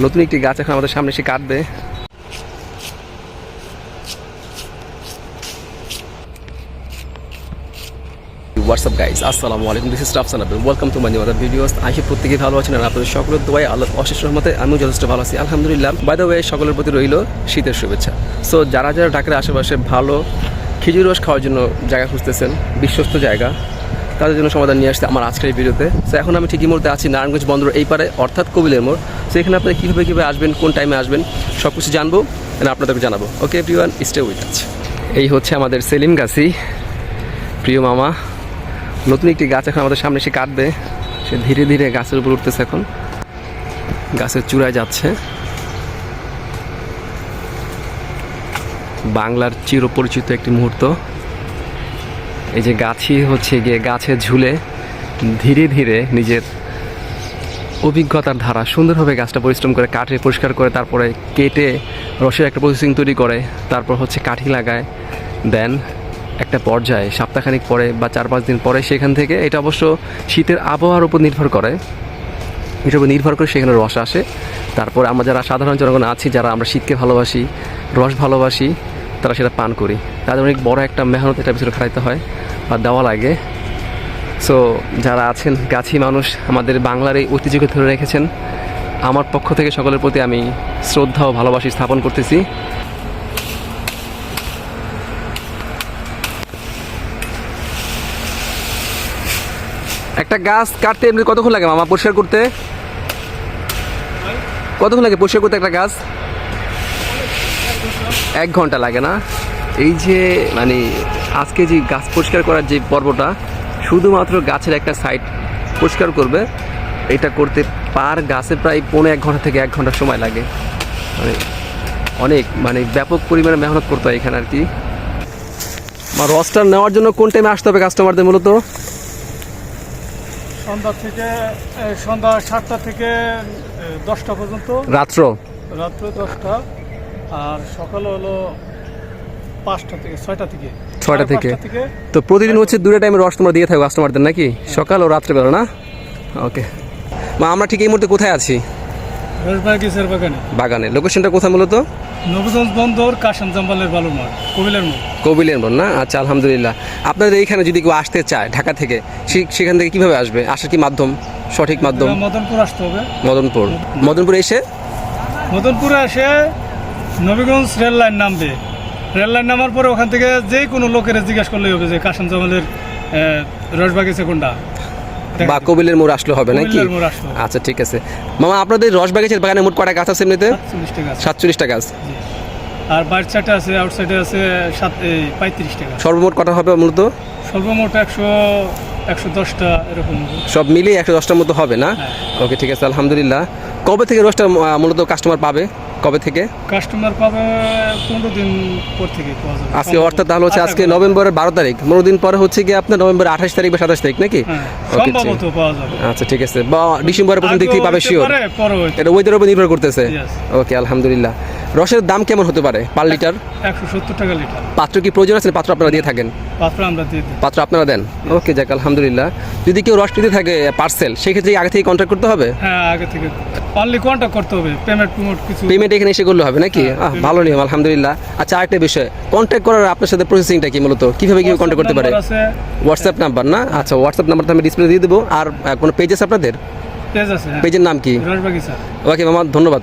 নতুন একটি গাছ এখন আমাদের সামনে এসে কাটবে। হোয়াটসঅ্যাপ গাইস আসসালামু আলাইকুম this is Rafsan Abdul welcome to my new videos আশা করি প্রত্যেকেই ভালো আছেন আর আপনাদের সকলের দোয়াই আল্লাহ অশেষ রহমতে আমিও যথেষ্ট ভালো আছি। আলহামদুলিল্লাহ বাই দ্য ওয়ে সকলের প্রতি রইল শীতের শুভেচ্ছা। সো যারা যারা ঢাকার আশেপাশে ভালো খেজুর রস খাওয়ার জন্য জায়গা খুঁজতেছেন, বিশ্বস্ত জায়গা, তাদের জন্য সমাধান নিয়ে আসছে আমার আজকের এই ভিডিওতে। সো এখন আমি ঠিকই মুহূর্তে আছি নারায়ণগঞ্জ বন্দর এই পারে, অর্থাৎ কবিলের মোড়। সো এখানে আপনি কীভাবে কীভাবে আসবেন, কোন টাইমে আসবেন সব কিছু জানব আপনাদেরকে জানাব। ওকে এভরিওয়ান স্টে উইথ আছ এই হচ্ছে আমাদের সেলিম গাছি, প্রিয় মামা। নতুন একটি গাছ এখন আমাদের সামনে এসে কাটবে। সে ধীরে ধীরে গাছের উপর উঠতেছে এখন। গাছের চূড়ায় যাচ্ছে। বাংলার চিরপরিচিত একটি মুহূর্ত। এই যে গাছই হচ্ছে গিয়ে গাছে ঝুলে ধীরে ধীরে নিজের অভিজ্ঞতার ধারা। সুন্দরভাবে গাছটা পরিশ্রম করে কাঠে পরিষ্কার করে, তারপরে কেটে রসের একটা প্রসেসিং তৈরি করে, তারপর হচ্ছে কাঠি লাগায়। দেন একটা পর্যায়ে, সপ্তাহখানিক পরে বা চার পাঁচ দিন পরে সেখান থেকে এটা অবশ্য শীতের আবহাওয়ার উপর নির্ভর করে। এটার উপর নির্ভর করে সেখানে রস আসে। তারপর আমরা যারা সাধারণ জনগণ আছি, যারা আমরা শীতকে ভালোবাসি, রস ভালোবাসি, তারা সেটা পান করি। তাদের অনেক বড় একটা মেহনত এটা ভিতরে খাইতে হয় বা দেওয়া লাগে। সো যারা আছেন, গাছি মানুষ, আমাদের বাংলার এই ঐতিহ্যকে ধরে রেখেছেন, আমার পক্ষ থেকে সকলের প্রতি আমি শ্রদ্ধা ও ভালোবাসি স্থাপন করতেছি। একটা গাছ কাটতে এমনি কতক্ষণ লাগে, মামা? পরিষ্কার করতে? কতক্ষণ লাগে পরিষ্কার করতে একটা গাছ? এক ঘণ্টা লাগে না? এই যে মানে আজকে যে গাছ পরিষ্কার করার যে পর্বটা শুধুমাত্র গাছের একটা সাইড পরিষ্কার করবে। এটা করতে পার গাছে প্রায় পৌনে এক ঘণ্টা থেকে এক ঘণ্টা সময় লাগে। মানে অনেক মানে ব্যাপক পরিমাণে মেহনত করতে হয় এখানে আর কি বা রসটা নেওয়ার জন্য কোন টাইমে আসতে হবে কাস্টমারদের মূলত? সন্ধ্যা থেকে সন্ধ্যা সাতটা থেকে দশটা পর্যন্ত। রাত্র? রাত্র দশটা আর সকালে হলো পাঁচটা থেকে ছয়টা থেকে। সাড়ে থেকে। তো প্রতিদিন হচ্ছে দুটো টাইমে রস তোমরা দিয়ে থাকো কাস্টমারদের নাকি? সকাল ও রাত্রেবেলা না? ওকে মা আমরা ঠিক এই মুহূর্তে কোথায় আছি? বাগানে। বাগানে। লোকেশনটা কোথায় মূলত নবগঞ্জ বন্দর কাশান জাম্বালের কবিলের মোড়। কবিলের না? আচ্ছা আলহামদুলিল্লাহ। আপনাদের এইখানে যদি কেউ আসতে চায় ঢাকা থেকে সেখান থেকে কীভাবে আসবে? আসার কি মাধ্যম? সঠিক মাধ্যম? মদনপুর আসতে হবে। মদনপুর। মদনপুর এসে? মদনপুরে এসে নবীগঞ্জ রেল লাইন নামবে। রেল লাইন নামার পরে ওখান থেকে যে কোনো লোকের জিজ্ঞেস করলেই হবে যে কাশান জামালের রসবাগিসে কোনটা? বা কবিলের মোড় আসলে হবে নাকি। আচ্ছা ঠিক আছে। মামা আপনাদের রস বাগিচার বাগানে মোট কটা গাছ আছে এমনিতে? টাকা সাতচল্লিশটা গাছ। আর বাইর সাইডে আছে আউটসাইডে আছে সাত পঁয়ত্রিশ টাকা সর্বমোট কটা হবে মূলত? সর্বমোট একশো একশো দশটা এরকম। সব মিলিয়ে একশো দশটার মতো হবে না? হ্যাঁ। ওকে ঠিক আছে আলহামদুলিল্লাহ। কবে থেকে রসটা আহ, মূলত কাস্টমার পাবে? কবে থেকে? কাস্টমার পাবে পনেরো দিন পর থেকে আজকে অর্থাৎ তাহলে হচ্ছে আজকে নভেম্বরের বারো তারিখ। পনেরো দিন পরে হচ্ছে কি আপনার নভেম্বর আঠাশ তারিখ বা সাতাশ তারিখ নাকি? হ্যাঁ, আচ্ছা ঠিক আছে। বা ডিসেম্বরের প্রথম দিক থেকে পাবে শিওর এটা ওয়েদারের উপর নির্ভর করতেছে। ওকে আলহামদুলিল্লাহ। রসের দাম কেমন হতে পারে পার লিটার? একশো সত্তর টাকা লিটার। পাত্র কি প্রয়োজন আছে? পাত্র আপনারা দিয়ে থাকেন? পাত্র আমরা দিয়ে পাত্র আপনারা দেন? ওকে যাক আলহামদুলিল্লাহ। যদি কেউ রস নিতে থাকে পার্সেল সেক্ষেত্রে আগে থেকে কন্ট্যাক্ট করতে হবে? হ্যাঁ আগে থেকে। পারলে কন্ট্যাক্ট করতে হবে। পেমেন্ট পেমেন্ট কিছু পেমেন্ট এখানে এসে করলে হবে নাকি? হ্যাঁ। ভালো নিয়ম আলহামদুলিল্লাহ। আচ্ছা আরেকটা বিষয়। কন্ট্যাক্ট করার আপনার সাথে প্রসেসিংটা কি মূলত? কীভাবে কি কন্ট্যাক্ট করতে পারে? হোয়াটসঅ্যাপ নাম্বার না? আচ্ছা হোয়াটসঅ্যাপ নাম্বারটা আমি ডিসপ্লে দিয়ে দেবো। আর কোনো পেজ আছে আপনাদের? পেজ আছে হ্যাঁ। পেজের নাম কি? ওকে মামা ধন্যবাদ।